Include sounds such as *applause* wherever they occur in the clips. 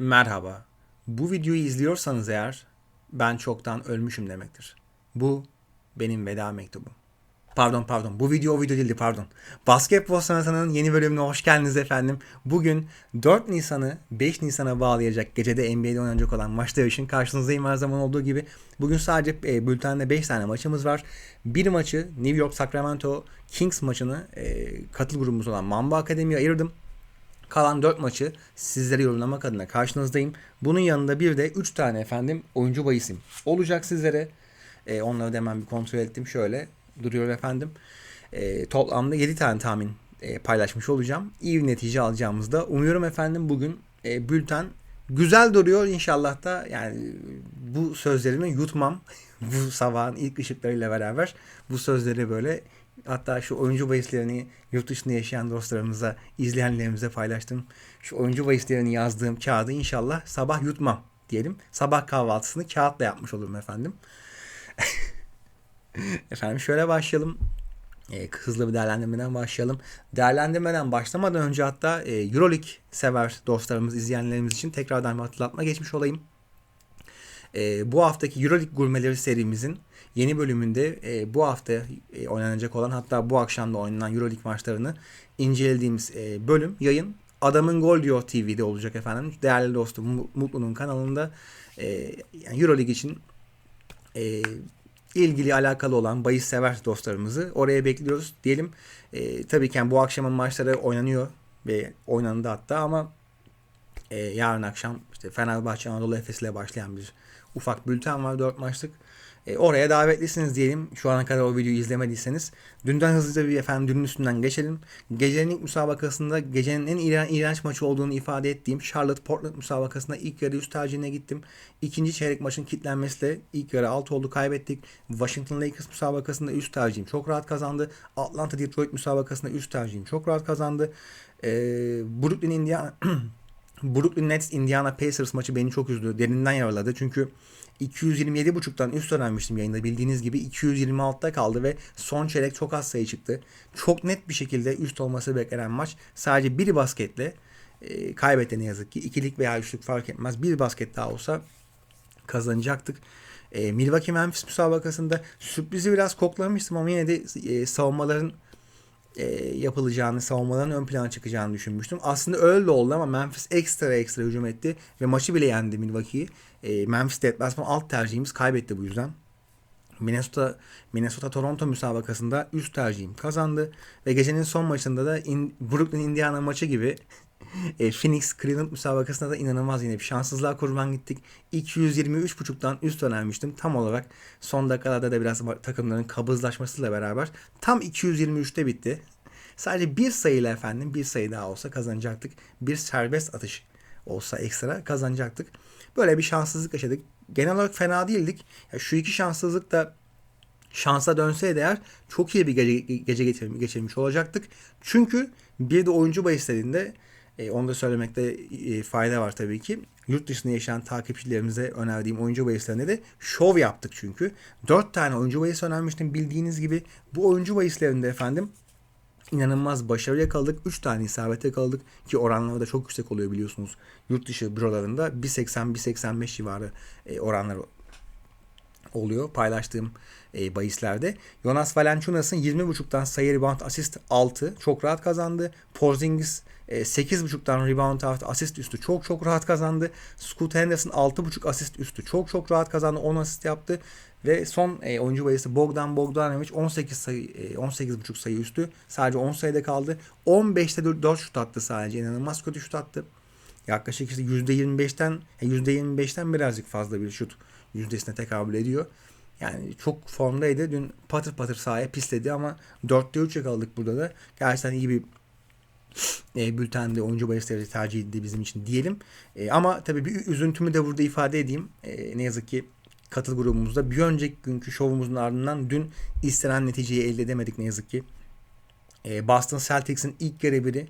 Merhaba. Bu videoyu izliyorsanız eğer ben çoktan ölmüşüm demektir. Bu benim veda mektubum. Pardon pardon bu video o video değildi pardon. Basketbol sanatının yeni bölümüne hoş geldiniz efendim. Bugün 4 Nisan'ı 5 Nisan'a bağlayacak gecede NBA'de oynanacak olan maçlar için karşınızdayım her zaman olduğu gibi. Bugün sadece e, bültende 5 tane maçımız var. Bir maçı New York Sacramento Kings maçını e, katıl grubumuz olan Mamba Akademi'ye ayırdım. Kalan 4 maçı sizlere yorumlamak adına karşınızdayım. Bunun yanında bir de 3 tane efendim oyuncu bahisim olacak sizlere. E, onları da hemen bir kontrol ettim. Şöyle duruyor efendim. E, toplamda 7 tane tahmin e, paylaşmış olacağım. İyi bir netice alacağımızda umuyorum efendim bugün e, bülten güzel duruyor inşallah da yani bu sözlerimi yutmam. *laughs* bu sabahın ilk ışıklarıyla beraber bu sözleri böyle Hatta şu oyuncu bahislerini yurt dışında yaşayan dostlarımıza, izleyenlerimize paylaştım. Şu oyuncu bahislerini yazdığım kağıdı inşallah sabah yutmam diyelim. Sabah kahvaltısını kağıtla yapmış olurum efendim. *laughs* efendim şöyle başlayalım. E, hızlı bir değerlendirmeden başlayalım. Değerlendirmeden başlamadan önce hatta e, Euroleague sever dostlarımız, izleyenlerimiz için tekrardan bir hatırlatma geçmiş olayım. E, bu haftaki Euroleague gurmeleri serimizin yeni bölümünde e, bu hafta e, oynanacak olan hatta bu akşam da oynanan Euroleague maçlarını incelediğimiz e, bölüm yayın Adamın Gol diyor TV'de olacak efendim. Değerli dostum Mutlu'nun kanalında e, yani Euroleague için e, ilgili alakalı olan bahis sever dostlarımızı oraya bekliyoruz diyelim. E, tabii ki yani bu akşamın maçları oynanıyor ve oynandı hatta ama e, yarın akşam işte Fenerbahçe Anadolu Efes ile başlayan bir ufak bülten var 4 maçlık. E, oraya davetlisiniz diyelim. Şu ana kadar o videoyu izlemediyseniz. Dünden hızlıca bir efendim dünün üstünden geçelim. Gecenin ilk müsabakasında gecenin en iğren, iğrenç maçı olduğunu ifade ettiğim Charlotte Portland müsabakasında ilk yarı üst tercihine gittim. İkinci çeyrek maçın kitlenmesiyle ilk yarı alt oldu kaybettik. Washington Lakers müsabakasında üst tercihim çok rahat kazandı. Atlanta Detroit müsabakasında üst tercihim çok rahat kazandı. E, Brooklyn Indiana *clears throat* Brooklyn Nets Indiana Pacers maçı beni çok üzdü. Derinden yaraladı. Çünkü 227.5'tan üst önermiştim yayında bildiğiniz gibi 226'da kaldı ve son çeyrek çok az sayı çıktı. Çok net bir şekilde üst olması beklenen maç sadece bir basketle e, kaybetti ne yazık ki. İkilik veya üçlük fark etmez. Bir basket daha olsa kazanacaktık. E, Milwaukee Memphis müsabakasında sürprizi biraz koklamıştım ama yine de e, savunmaların e, yapılacağını, savunmaların ön plana çıkacağını düşünmüştüm. Aslında öyle oldu ama Memphis ekstra ekstra hücum etti ve maçı bile yendi Milwaukee'yi. E, Memphis deplasman alt tercihimiz kaybetti bu yüzden. Minnesota Minnesota Toronto müsabakasında üst tercihim kazandı ve gecenin son maçında da in, Brooklyn Indiana maçı gibi e, Phoenix Cleveland müsabakasında da inanılmaz yine bir şanssızlığa kurban gittik. 223.5'tan üst önermiştim. Tam olarak son dakikalarda da biraz takımların kabızlaşmasıyla beraber tam 223'te bitti. Sadece bir sayıyla efendim bir sayı daha olsa kazanacaktık. Bir serbest atış olsa ekstra kazanacaktık. Böyle bir şanssızlık yaşadık. Genel olarak fena değildik. Ya şu iki şanssızlık da şansa dönseydi eğer çok iyi bir gece, gece geçirmiş olacaktık. Çünkü bir de oyuncu bahislerinde e, onu da söylemekte e, fayda var tabii ki. Yurt dışında yaşayan takipçilerimize önerdiğim oyuncu bahislerinde de şov yaptık çünkü. 4 tane oyuncu bahis önermiştim bildiğiniz gibi. Bu oyuncu bahislerinde efendim inanılmaz başarı yakaladık. 3 tane isabet yakaladık ki oranları da çok yüksek oluyor biliyorsunuz. Yurt dışı bürolarında 1.80-1.85 civarı e, oranlar oluyor paylaştığım e, bahislerde. Jonas Valanciunas'ın 20.5'tan sayı rebound asist 6 çok rahat kazandı. Porzingis e, 8.5'tan rebound artı asist üstü çok çok rahat kazandı. Scoot Henderson 6.5 asist üstü çok çok rahat kazandı. 10 asist yaptı. Ve son e, oyuncu bayısı Bogdan Bogdanovic 18 sayı e, 18.5 sayı üstü. Sadece 10 sayıda kaldı. 15'te 4 şut attı sadece. İnanılmaz kötü şut attı. Yaklaşık işte %25'ten %25'ten birazcık fazla bir şut yüzdesine tekabül ediyor. Yani çok formdaydı. Dün patır patır sahaya pisledi ama 4'te 3 yakaladık burada da. Gerçekten iyi bir e, bültende oyuncu bahisleri tercih edildi bizim için diyelim. E, ama tabii bir üzüntümü de burada ifade edeyim. E, ne yazık ki katıl grubumuzda bir önceki günkü şovumuzun ardından dün istenen neticeyi elde edemedik ne yazık ki. E, Boston Celtics'in ilk biri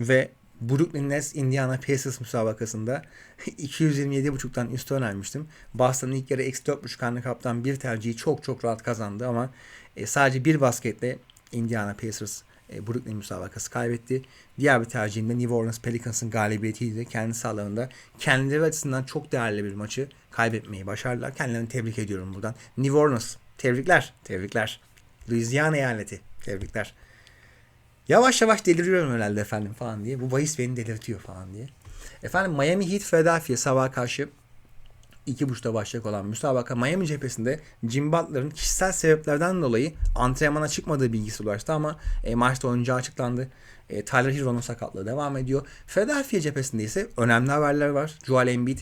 ve Brooklyn Nets Indiana Pacers müsabakasında *laughs* 227.5'tan üstü önermiştim. Boston'ın ilk yarı eksi 4.5 handikaptan bir tercihi çok çok rahat kazandı ama e, sadece bir basketle Indiana Pacers e, Brooklyn müsabakası kaybetti. Diğer bir tercihim de New Orleans Pelicans'ın galibiyetiydi. Kendi sahalarında kendileri açısından çok değerli bir maçı kaybetmeyi başardılar. Kendilerini tebrik ediyorum buradan. New Orleans tebrikler, tebrikler. Louisiana eyaleti tebrikler. Yavaş yavaş deliriyorum herhalde efendim falan diye. Bu bahis beni delirtiyor falan diye. Efendim Miami Heat Philadelphia sabah karşı iki buçukta başlayacak olan müsabaka Miami cephesinde Jim Butler'ın kişisel sebeplerden dolayı antrenmana çıkmadığı bilgisi ulaştı ama e, maçta oyuncu açıklandı. E, Tyler Hero'nun sakatlığı devam ediyor. Philadelphia cephesinde ise önemli haberler var. Joel Embiid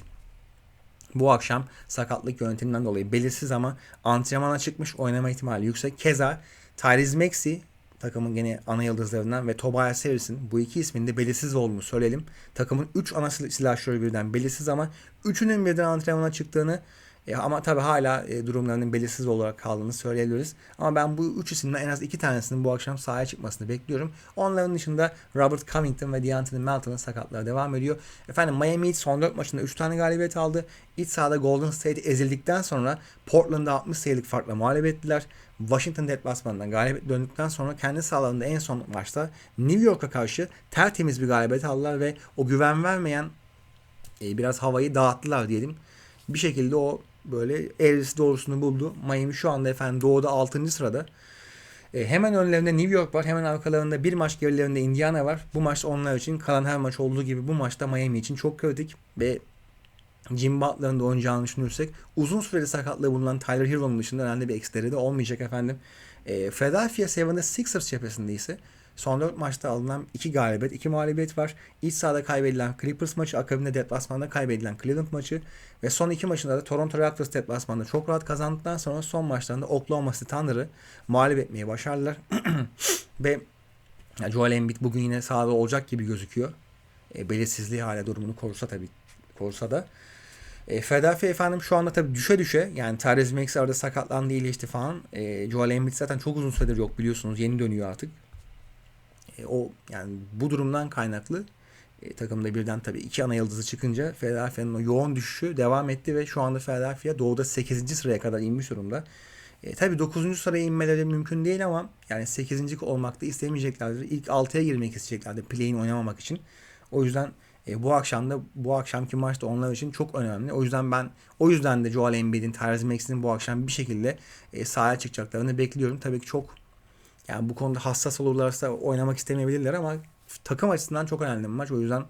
bu akşam sakatlık yönetiminden dolayı belirsiz ama antrenmana çıkmış oynama ihtimali yüksek. Keza Tyrese Maxey takımın gene ana yıldızlarından ve Tobias Harris'in bu iki ismin de belirsiz olduğunu söyleyelim. Takımın 3 ana silahşörü birden belirsiz ama üçünün birden antrenmana çıktığını e, ama tabii hala e, durumlarının belirsiz olarak kaldığını söyleyebiliriz. Ama ben bu üç isimden en az iki tanesinin bu akşam sahaya çıkmasını bekliyorum. Onların dışında Robert Covington ve Deontay Melton'ın sakatlığı devam ediyor. Efendim Miami Heat son 4 maçında 3 tane galibiyet aldı. İç sahada Golden State ezildikten sonra Portland'da 60 sayılık farkla mağlup ettiler. Washington deplasmanından galibiyet döndükten sonra kendi sahalarında en son maçta New York'a karşı tertemiz bir galibiyet aldılar ve o güven vermeyen e, biraz havayı dağıttılar diyelim. Bir şekilde o böyle eğrisi doğrusunu buldu. Miami şu anda efendim doğuda 6. sırada. E, hemen önlerinde New York var. Hemen arkalarında bir maç gerilerinde Indiana var. Bu maç onlar için kalan her maç olduğu gibi bu maçta Miami için çok kritik ve Jim Butler'ın da oynayacağını düşünürsek uzun süreli sakatlığı bulunan Tyler Hero'nun dışında önemli bir eksileri de olmayacak efendim. E, Philadelphia 76ers cephesinde ise Son 4 maçta alınan 2 galibiyet, 2 mağlubiyet var. İç sahada kaybedilen Clippers maçı, akabinde deplasmanda kaybedilen Cleveland maçı ve son 2 maçında da Toronto Raptors deplasmanda çok rahat kazandıktan sonra son maçlarında Oklahoma City Thunder'ı mağlup etmeyi başardılar. *clears throat* ve Joel Embiid bugün yine sahada olacak gibi gözüküyor. E, belirsizliği hala durumunu korusa tabii korusa da. E, Philadelphia efendim şu anda tabii düşe düşe yani Tyrese Maxey arada sakatlandı iyileşti falan. E, Joel Embiid zaten çok uzun süredir yok biliyorsunuz yeni dönüyor artık. E, o yani bu durumdan kaynaklı e, takımda birden tabii iki ana yıldızı çıkınca Philadelphia'nın o yoğun düşüşü devam etti ve şu anda Philadelphia doğuda 8. sıraya kadar inmiş durumda. E, tabii 9. sıraya inmeleri mümkün değil ama yani 8. olmakta istemeyeceklerdir. İlk 6'ya girmek isteyeceklerdir play'in oynamamak için. O yüzden e, bu akşam da bu akşamki maç da onlar için çok önemli. O yüzden ben o yüzden de Joel Embiid'in, Tyrese Maxey'nin bu akşam bir şekilde e, sahaya çıkacaklarını bekliyorum. Tabii ki çok yani bu konuda hassas olurlarsa oynamak istemeyebilirler ama takım açısından çok önemli bir maç. O yüzden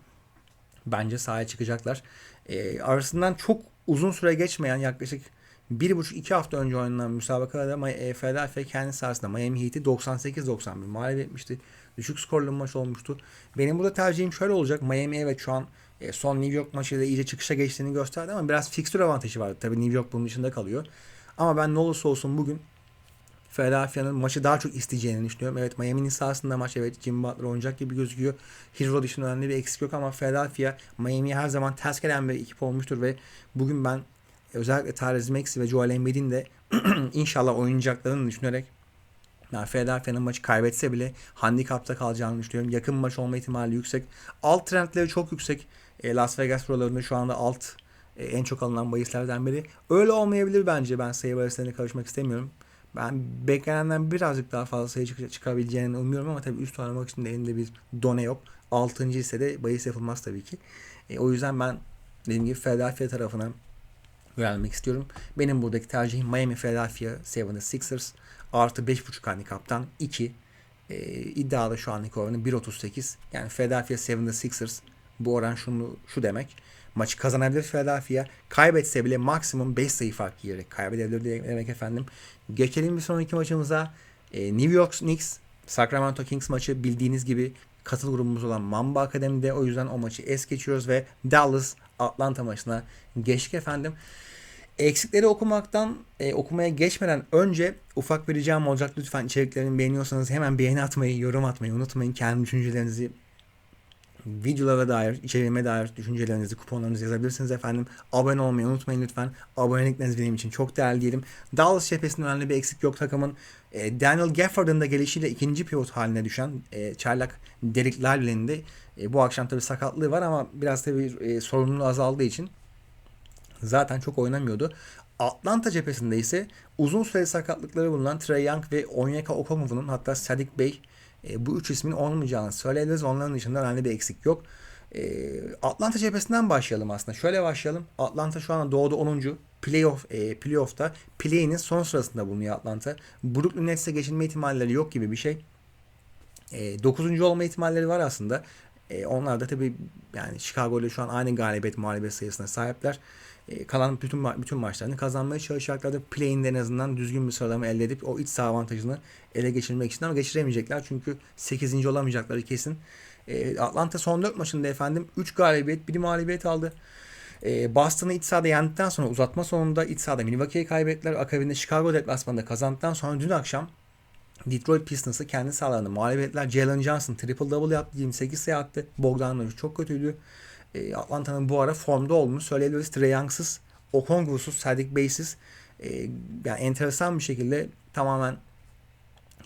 bence sahaya çıkacaklar. E, arasından çok uzun süre geçmeyen yaklaşık bir buçuk iki hafta önce oynanan müsabakada e, Philadelphia kendi sahasında Miami Heat'i 98-91 mağlup etmişti. Düşük skorlu bir maç olmuştu. Benim burada tercihim şöyle olacak. Miami evet şu an e, son New York maçıyla iyice çıkışa geçtiğini gösterdi ama biraz fikstür avantajı vardı. Tabii New York bunun dışında kalıyor. Ama ben ne olursa olsun bugün Philadelphia'nın maçı daha çok isteyeceğini düşünüyorum. Evet Miami'nin sahasında maç evet Jim Butler oynayacak gibi gözüküyor. Hero dışında önemli bir eksik yok ama Philadelphia Miami'ye her zaman ters gelen bir ekip olmuştur ve bugün ben özellikle Tyrese Maxey ve Joel Embiid'in de *clears throat* inşallah oynayacaklarını düşünerek yani Philadelphia'nın maçı kaybetse bile handikapta kalacağını düşünüyorum. Yakın maç olma ihtimali yüksek. Alt trendleri çok yüksek. E, Las Vegas prolarında şu anda alt e, en çok alınan bahislerden biri. Öyle olmayabilir bence. Ben sayı bahislerine karışmak istemiyorum. Ben beklenenden birazcık daha fazla sayı çık- çıkabileceğini umuyorum ama tabii üst oynamak için de elimde bir done yok. Altıncı ise de bahis yapılmaz tabii ki. E, o yüzden ben dediğim gibi Philadelphia tarafına yönelmek istiyorum. Benim buradaki tercihim Miami Philadelphia 76ers artı 5.5 handikaptan 2. E, iddialı şu anlık oranı 1.38. Yani Philadelphia 76ers bu oran şunu şu demek. Maçı kazanabilir Philadelphia. Kaybetse bile maksimum 5 sayı fark yiyerek kaybedebilir demek efendim. Geçelim bir sonraki maçımıza. E, New York Knicks Sacramento Kings maçı bildiğiniz gibi katıl grubumuz olan Mamba Akademi'de. O yüzden o maçı es geçiyoruz ve Dallas Atlanta maçına geçtik efendim. Eksikleri okumaktan e, okumaya geçmeden önce ufak bir ricam olacak. Lütfen içeriklerimi beğeniyorsanız hemen beğeni atmayı, yorum atmayı unutmayın. Kendi düşüncelerinizi videolara dair, içeriğime dair düşüncelerinizi, kuponlarınızı yazabilirsiniz efendim. Abone olmayı unutmayın lütfen. Abonelikleriniz benim için çok değerli diyelim. Dallas cephesinde önemli bir eksik yok takımın. E, Daniel Gafford'un da gelişiyle ikinci pivot haline düşen e, çaylak Derek Lively'nin de e, bu akşam tabii sakatlığı var ama biraz tabii e, sorumluluğu azaldığı için zaten çok oynamıyordu. Atlanta cephesinde ise uzun süre sakatlıkları bulunan Trey Young ve Onyeka Okongwu'nun hatta Sadik Bey E, bu üç ismin olmayacağını söyleyebiliriz. Onların dışında önemli bir eksik yok. E, Atlanta cephesinden başlayalım aslında. Şöyle başlayalım. Atlanta şu anda doğuda 10. Playoff, e, playoff'ta play'inin son sırasında bulunuyor Atlanta. Brooklyn Nets'e geçilme ihtimalleri yok gibi bir şey. E, 9. olma ihtimalleri var aslında. E, onlar da tabii yani Chicago ile şu an aynı galibiyet mağlubiyet sayısına sahipler. E, kalan bütün bütün maçlarını kazanmaya çalışacaklar play'inde en azından düzgün bir sıralama elde edip o iç saha avantajını ele geçirmek için ama geçiremeyecekler çünkü 8. olamayacakları kesin. E, Atlanta son 4 maçında efendim 3 galibiyet, 1 mağlubiyet aldı. E, Boston'ı iç sahada yendikten sonra uzatma sonunda iç sahada Milwaukee'yi kaybettiler. Akabinde Chicago deplasmanında kazandıktan sonra dün akşam Detroit Pistons'ı kendi sahalarında mağlup ettiler. Jalen Johnson triple double yaptı. 28 sayı attı. Bogdanovic çok kötüydü. E, Atlanta'nın bu ara formda olduğunu söyleyebiliriz. Trey Young'sız, Okongwu'suz, Sadiq Bey'siz e, yani enteresan bir şekilde tamamen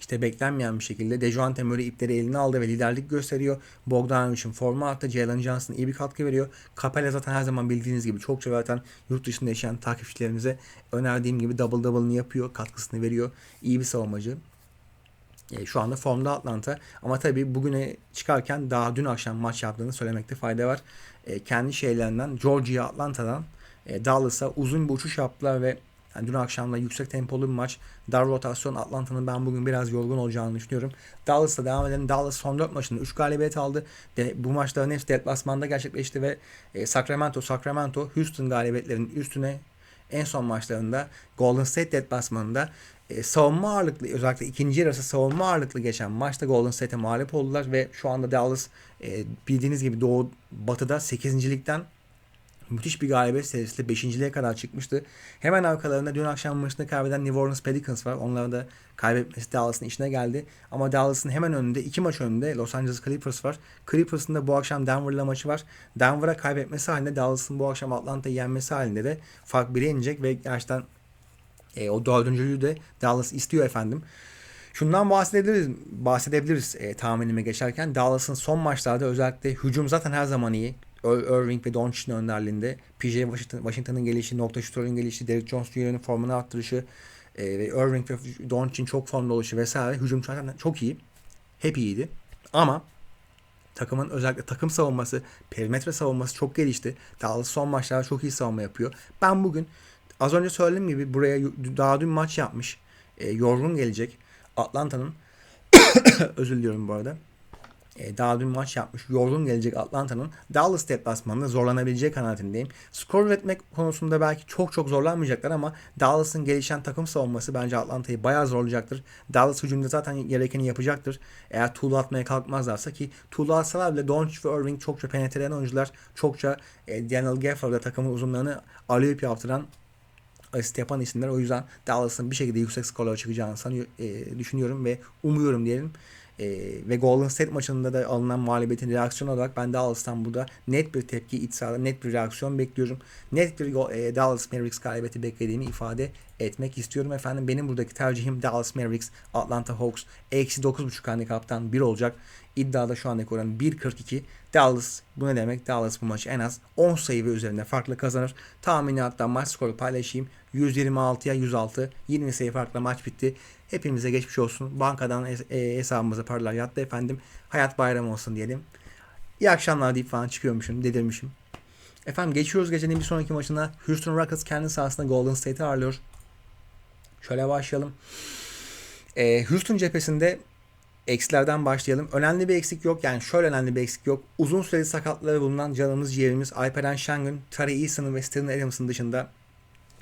işte beklenmeyen bir şekilde Dejounte Murray ipleri eline aldı ve liderlik gösteriyor. Bogdanovic'in forma attı. Jalen Johnson iyi bir katkı veriyor. Capella zaten her zaman bildiğiniz gibi çokça zaten yurt dışında yaşayan takipçilerimize önerdiğim gibi double double'ını yapıyor. Katkısını veriyor. İyi bir savunmacı. E, şu anda formda Atlanta. Ama tabii bugüne çıkarken daha dün akşam maç yaptığını söylemekte fayda var. E, kendi şeylerinden Georgia Atlanta'dan e, Dallas'a uzun bir uçuş yaptılar ve yani dün akşamda yüksek tempolu bir maç. Dar rotasyon Atlanta'nın ben bugün biraz yorgun olacağını düşünüyorum. Dallas'ta devam edelim. Dallas son 4 maçında 3 galibiyet aldı. De, bu maçların hepsi deplasmanda gerçekleşti ve e, Sacramento, Sacramento Houston galibiyetlerinin üstüne en son maçlarında Golden State deplasmanında e, savunma ağırlıklı özellikle ikinci yarısı savunma ağırlıklı geçen maçta Golden State'e mağlup oldular ve şu anda Dallas e, bildiğiniz gibi Doğu Batı'da 8. ligden müthiş bir galibiyet serisiyle 5.liğe kadar çıkmıştı. Hemen arkalarında dün akşam maçında kaybeden New Orleans Pelicans var. Onların da kaybetmesi Dallas'ın işine geldi. Ama Dallas'ın hemen önünde iki maç önünde Los Angeles Clippers var. Clippers'ın da bu akşam Denver'la maçı var. Denver'a kaybetmesi halinde Dallas'ın bu akşam Atlanta'yı yenmesi halinde de fark 1'e inecek ve gerçekten e, o dördüncülüğü de Dallas istiyor efendim. Şundan bahsedebiliriz, bahsedebiliriz e, tahminime geçerken. Dallas'ın son maçlarda özellikle hücum zaten her zaman iyi. Irving ve Doncic'in önderliğinde. PJ Washington, Washington'ın gelişi, nokta şutörün gelişi, Derek Jones Jr.'ın formunu arttırışı e, ve Irving ve Doncic'in çok formda oluşu vesaire. Hücum zaten çok iyi. Hep iyiydi. Ama takımın özellikle takım savunması, perimetre savunması çok gelişti. Dallas son maçlarda çok iyi savunma yapıyor. Ben bugün az önce söylediğim gibi buraya daha dün maç yapmış. E, yorgun gelecek. Atlanta'nın *coughs* özür diliyorum bu arada e, daha dün maç yapmış. Yorgun gelecek Atlanta'nın Dallas deplasmanında zorlanabileceği kanaatindeyim. Skor üretmek konusunda belki çok çok zorlanmayacaklar ama Dallas'ın gelişen takım savunması bence Atlanta'yı bayağı zorlayacaktır. Dallas hücumda zaten gerekeni yapacaktır. Eğer tuğla atmaya kalkmazlarsa ki tuğla atsalar bile Doncic ve Irving çokça penetreyen oyuncular. Çokça e, Daniel Gafford'a takımın uzunlarını alıyıp yaptıran asist yapan isimler. O yüzden Dallas'ın bir şekilde yüksek skorlara çıkacağını sanıyor, e, düşünüyorum ve umuyorum diyelim. E, ve Golden State maçında da alınan mağlubiyetin reaksiyon olarak ben Dallas'tan burada net bir tepki iç sahada net bir reaksiyon bekliyorum. Net bir e, Dallas Mavericks galibiyeti beklediğimi ifade etmek istiyorum efendim. Benim buradaki tercihim Dallas Mavericks, Atlanta Hawks. Eksi 9.5 handikaptan 1 olacak. İddiada şu andaki oran 1.42. Dallas bu ne demek? Dallas bu maçı en az 10 sayı ve üzerinde farklı kazanır. Tahmini hatta maç skoru paylaşayım. 126'ya 106. 20 sayı farklı maç bitti. Hepimize geçmiş olsun. Bankadan e, hesabımıza paralar yattı efendim. Hayat bayramı olsun diyelim. İyi akşamlar deyip falan çıkıyormuşum, dedirmişim. Efendim geçiyoruz gecenin bir sonraki maçına. Houston Rockets kendi sahasında Golden State'i ağırlıyor. Şöyle başlayalım. Ee, Houston cephesinde eksilerden başlayalım. Önemli bir eksik yok. Yani şöyle önemli bir eksik yok. Uzun süreli sakatlığı bulunan canımız ciğerimiz Alperen Şengün, Tari Eason'ın ve Steven Adams'ın dışında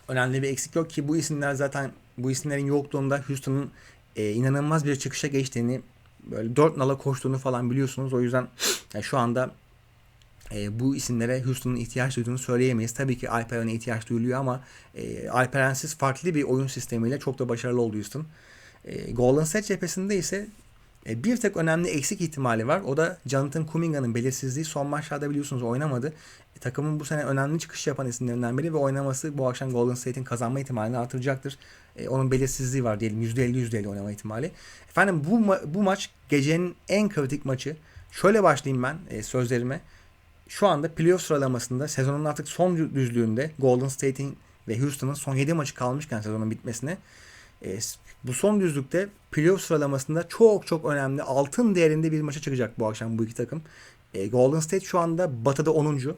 önemli bir eksik yok ki bu isimler zaten bu isimlerin yokluğunda Houston'ın e, inanılmaz bir çıkışa geçtiğini böyle dört nala koştuğunu falan biliyorsunuz. O yüzden yani şu anda e, bu isimlere Houston'un ihtiyaç duyduğunu söyleyemeyiz. Tabii ki Alperen'e ihtiyaç duyuluyor ama e, Alperen'siz farklı bir oyun sistemiyle çok da başarılı oldu Houston. E, Golden State cephesinde ise bir tek önemli eksik ihtimali var. O da Jonathan Kuminga'nın belirsizliği. Son maçlarda biliyorsunuz oynamadı. E, takımın bu sene önemli çıkış yapan isimlerinden biri ve oynaması bu akşam Golden State'in kazanma ihtimalini artıracaktır. E, onun belirsizliği var diyelim %50 %50 oynama ihtimali. Efendim bu ma- bu maç gecenin en kritik maçı. Şöyle başlayayım ben e, sözlerime. Şu anda playoff sıralamasında sezonun artık son düzlüğünde Golden State'in ve Houston'ın son 7 maçı kalmışken sezonun bitmesine E, bu son düzlükte playoff sıralamasında çok çok önemli altın değerinde bir maça çıkacak bu akşam bu iki takım. E, Golden State şu anda batıda 10.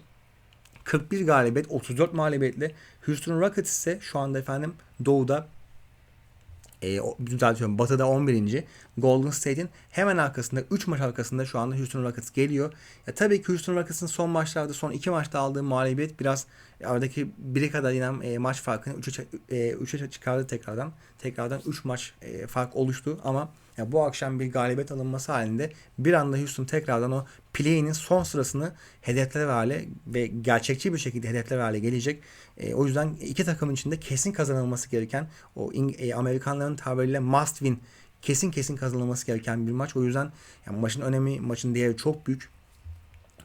41 galibiyet 34 mağlubiyetle. Houston Rockets ise şu anda efendim doğuda e, düzeltiyorum Batı'da 11. Golden State'in hemen arkasında 3 maç arkasında şu anda Houston Rockets geliyor. Ya tabii ki Houston Rockets'ın son maçlarda son 2 maçta aldığı mağlubiyet biraz aradaki biri kadar inen e, maç farkını 3'e e, 3'e çıkardı tekrardan. Tekrardan 3 maç e, fark oluştu ama ya bu akşam bir galibiyet alınması halinde bir anda Houston tekrardan o play'inin son sırasını hedefler hale ve gerçekçi bir şekilde hedefler hale gelecek. E, o yüzden iki takımın içinde kesin kazanılması gereken o e, Amerikanların tabiriyle must win kesin kesin kazanılması gereken bir maç. O yüzden yani maçın önemi, maçın değeri çok büyük.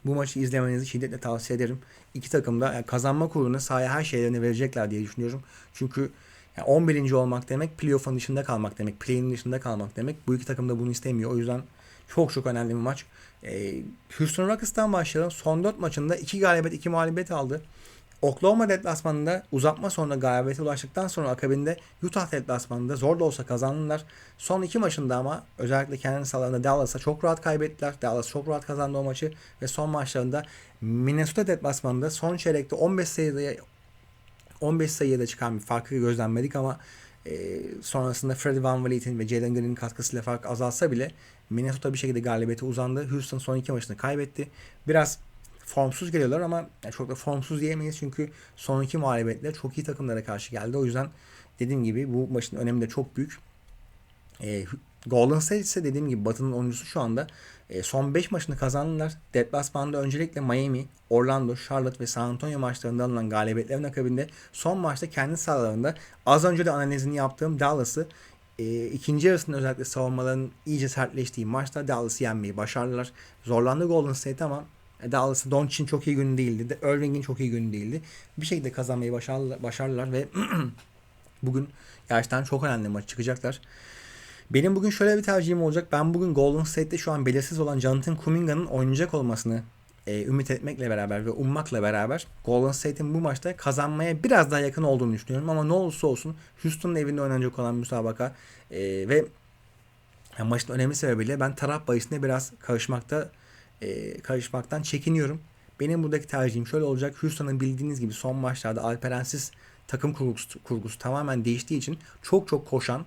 Bu maçı izlemenizi şiddetle tavsiye ederim. İki takım da yani kazanma kuruluna sahaya her şeylerini verecekler diye düşünüyorum. Çünkü yani 11. olmak demek playoff'un dışında kalmak demek. Play'in dışında kalmak demek. Bu iki takım da bunu istemiyor. O yüzden çok çok önemli bir maç. Ee, Houston Rockets'tan başlayalım. Son 4 maçında 2 galibiyet 2 mağlubiyet aldı. Oklahoma deplasmanında uzatma sonra galibiyete ulaştıktan sonra akabinde Utah deplasmanında zor da olsa kazandılar. Son iki maçında ama özellikle kendi sahalarında Dallas'a çok rahat kaybettiler. Dallas çok rahat kazandı o maçı ve son maçlarında Minnesota deplasmanında son çeyrekte 15 sayıda 15 sayıda çıkan bir farkı gözlemledik ama e, sonrasında Freddie Van Vliet'in ve Jalen Green'in katkısıyla fark azalsa bile Minnesota bir şekilde galibiyete uzandı. Houston son iki maçını kaybetti. Biraz formsuz geliyorlar ama yani çok da formsuz diyemeyiz çünkü son iki mağlubiyetle çok iyi takımlara karşı geldi. O yüzden dediğim gibi bu maçın önemi de çok büyük. E, Golden State ise dediğim gibi Batı'nın oyuncusu şu anda e, son 5 maçını kazandılar. Deplasmanda öncelikle Miami, Orlando, Charlotte ve San Antonio maçlarında alınan galibiyetlerin akabinde son maçta kendi sahalarında az önce de analizini yaptığım Dallas'ı e, ikinci yarısında özellikle savunmaların iyice sertleştiği maçta Dallas'ı yenmeyi başardılar. Zorlandı Golden State ama e, Dallas'ın Doncic'in çok iyi günü değildi. De Irving'in çok iyi günü değildi. Bir şekilde kazanmayı başardılar, başardılar ve *clears throat* bugün gerçekten çok önemli maç çıkacaklar. Benim bugün şöyle bir tercihim olacak. Ben bugün Golden State'te şu an belirsiz olan Jonathan Kuminga'nın oynayacak olmasını e, ümit etmekle beraber ve ummakla beraber Golden State'in bu maçta kazanmaya biraz daha yakın olduğunu düşünüyorum. Ama ne olursa olsun Houston'ın evinde oynanacak olan müsabaka e, ve yani maçın önemli sebebiyle ben taraf bahisine biraz karışmakta e, karışmaktan çekiniyorum. Benim buradaki tercihim şöyle olacak. Houston'ın bildiğiniz gibi son maçlarda Alperensiz takım kurgusu, kurgusu tamamen değiştiği için çok çok koşan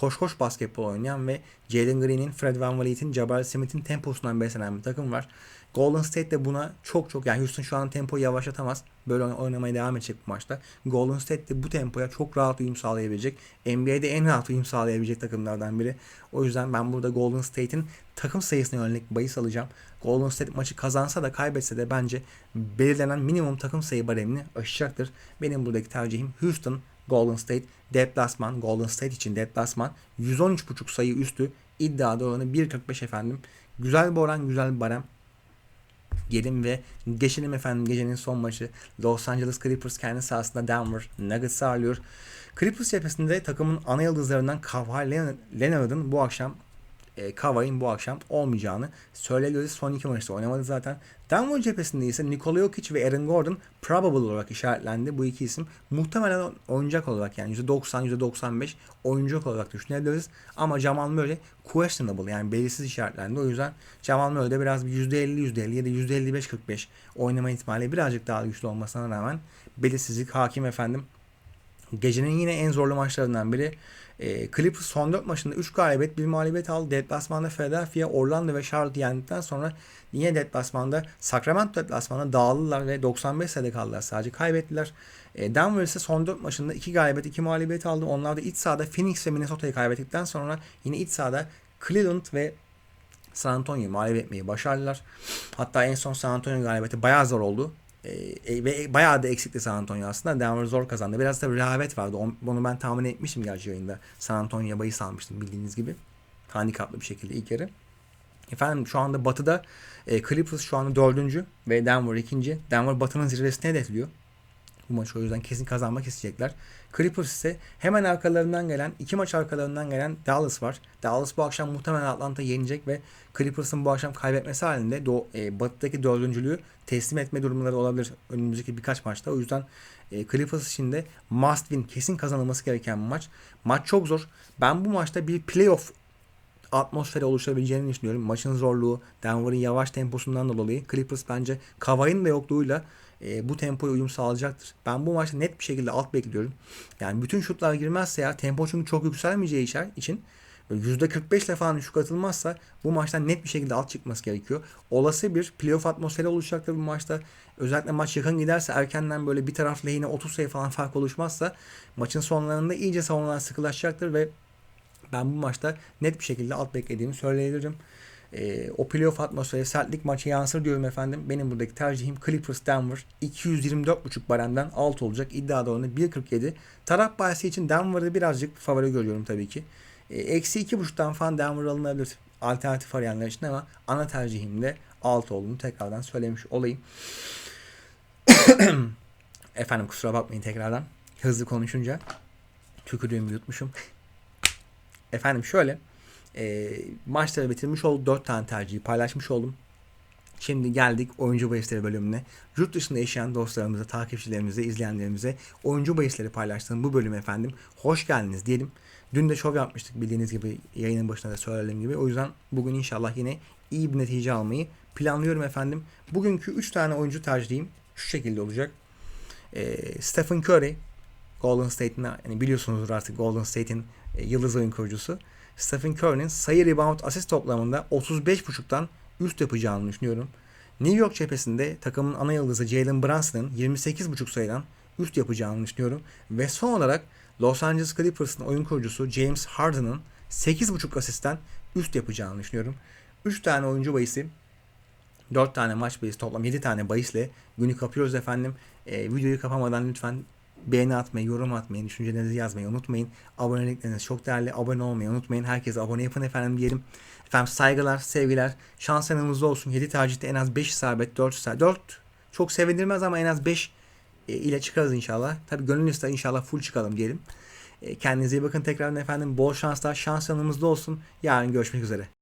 koş koş basketbol oynayan ve Jalen Green'in, Fred Van Vliet'in, Jabari Smith'in temposundan beslenen bir takım var. Golden State de buna çok çok yani Houston şu an tempoyu yavaşlatamaz. Böyle oynamaya devam edecek bu maçta. Golden State de bu tempoya çok rahat uyum sağlayabilecek. NBA'de en rahat uyum sağlayabilecek takımlardan biri. O yüzden ben burada Golden State'in takım sayısına yönelik bahis alacağım. Golden State maçı kazansa da kaybetse de bence belirlenen minimum takım sayı baremini aşacaktır. Benim buradaki tercihim Houston Golden State deplasman Golden State için deplasman 113.5 sayı üstü iddiada oranı 1.45 efendim. Güzel bir oran güzel bir barem. Gelin ve geçelim efendim gecenin son maçı. Los Angeles Clippers kendi sahasında Denver Nuggets ağırlıyor. Clippers cephesinde takımın ana yıldızlarından Kawhi Leonard'ın bu akşam e, Kavai'nin bu akşam olmayacağını söylüyoruz. Son iki maçta oynamadı zaten. Denver cephesinde ise Nikola Jokic ve Aaron Gordon probable olarak işaretlendi. Bu iki isim muhtemelen oynayacak olarak yani %90 %95 oyuncak olarak düşünebiliriz. Ama Jamal Murray questionable yani belirsiz işaretlendi. O yüzden Jamal Murray'de biraz bir %50 %50 ya da %55-45 oynama ihtimali birazcık daha güçlü olmasına rağmen belirsizlik hakim efendim. Gecenin yine en zorlu maçlarından biri e, Clippers son 4 maçında 3 galibiyet 1 mağlubiyet aldı. Deplasmanda Philadelphia, Orlando ve Charlotte yendikten sonra yine deplasmanda Sacramento deplasmanda dağıldılar ve 95 sayıda kaldılar. Sadece kaybettiler. E, Denver ise son 4 maçında 2 galibiyet 2 mağlubiyet aldı. Onlar da iç sahada Phoenix ve Minnesota'yı kaybettikten sonra yine iç sahada Cleveland ve San Antonio'yu mağlup etmeyi başardılar. Hatta en son San Antonio galibiyeti bayağı zor oldu. E, ve bayağı da eksikti San Antonio aslında. Denver zor kazandı. Biraz da rehavet vardı. Onu ben tahmin etmiştim gerçi yayında. San Antonio'ya bahis almıştım bildiğiniz gibi. Handikaplı bir şekilde ilk yarı. Efendim şu anda batıda e, Clippers şu anda dördüncü ve Denver ikinci. Denver batının zirvesine hedefliyor. Bu maçı o yüzden kesin kazanmak isteyecekler. Clippers ise hemen arkalarından gelen iki maç arkalarından gelen Dallas var. Dallas bu akşam muhtemelen Atlanta yenecek ve Clippers'ın bu akşam kaybetmesi halinde doğu, e, batıdaki dördüncülüğü teslim etme durumları olabilir önümüzdeki birkaç maçta. O yüzden e, Clippers için de must win kesin kazanılması gereken bir maç. Maç çok zor. Ben bu maçta bir playoff atmosferi oluşabileceğini düşünüyorum. Maçın zorluğu, Denver'ın yavaş temposundan da dolayı Clippers bence Kavai'nin de yokluğuyla e, bu tempoya uyum sağlayacaktır. Ben bu maçta net bir şekilde alt bekliyorum. Yani bütün şutlar girmezse ya tempo çünkü çok yükselmeyeceği için böyle %45 ile falan şut atılmazsa bu maçtan net bir şekilde alt çıkması gerekiyor. Olası bir playoff atmosferi oluşacaktır bu maçta. Özellikle maç yakın giderse erkenden böyle bir taraf lehine 30 sayı falan fark oluşmazsa maçın sonlarında iyice savunular sıkılaşacaktır ve ben bu maçta net bir şekilde alt beklediğimi söyleyebilirim. E, o playoff atmosferi sertlik maçı yansır diyorum efendim. Benim buradaki tercihim Clippers Denver 224.5 baremden alt olacak. İddia oranı 1.47. Taraf bahsi için Denver'ı birazcık favori görüyorum tabii ki. E, Eksi 2.5'tan falan Denver alınabilir alternatif arayanlar için ama ana tercihim de alt olduğunu tekrardan söylemiş olayım. *coughs* efendim kusura bakmayın tekrardan. Hızlı konuşunca tükürdüğümü yutmuşum. *coughs* Efendim şöyle e, maçları bitirmiş olduk. 4 tane tercihi paylaşmış oldum. Şimdi geldik oyuncu bahisleri bölümüne. Yurt dışında yaşayan dostlarımıza, takipçilerimize, izleyenlerimize oyuncu bahisleri paylaştığım bu bölüm efendim. Hoş geldiniz diyelim. Dün de şov yapmıştık bildiğiniz gibi yayının başında da söylediğim gibi. O yüzden bugün inşallah yine iyi bir netice almayı planlıyorum efendim. Bugünkü 3 tane oyuncu tercihim şu şekilde olacak. E, Stephen Curry, Golden State'in yani biliyorsunuzdur artık Golden State'in e, yıldız oyun kurucusu. Stephen Curry'nin sayı rebound asist toplamında 35.5'tan üst yapacağını düşünüyorum. New York cephesinde takımın ana yıldızı Jalen Brunson'ın 28.5 sayıdan üst yapacağını düşünüyorum. Ve son olarak Los Angeles Clippers'ın oyun kurucusu James Harden'ın 8.5 asistten üst yapacağını düşünüyorum. 3 tane oyuncu bahisi 4 tane maç bahisi toplam 7 tane bahisle günü kapıyoruz efendim. E, videoyu kapamadan lütfen beğeni atmayı, yorum atmayı, düşüncelerinizi yazmayı unutmayın. Abonelikleriniz çok değerli. Abone olmayı unutmayın. Herkese abone yapın efendim diyelim. Efendim saygılar, sevgiler. Şans yanımızda olsun. 7 tercihte en az 5 isabet, 4 isabet. 4 çok sevindirmez ama en az 5 e, ile çıkarız inşallah. Tabi gönül inşallah full çıkalım diyelim. E, kendinize iyi bakın tekrardan efendim. Bol şanslar. Şans yanımızda olsun. Yarın görüşmek üzere.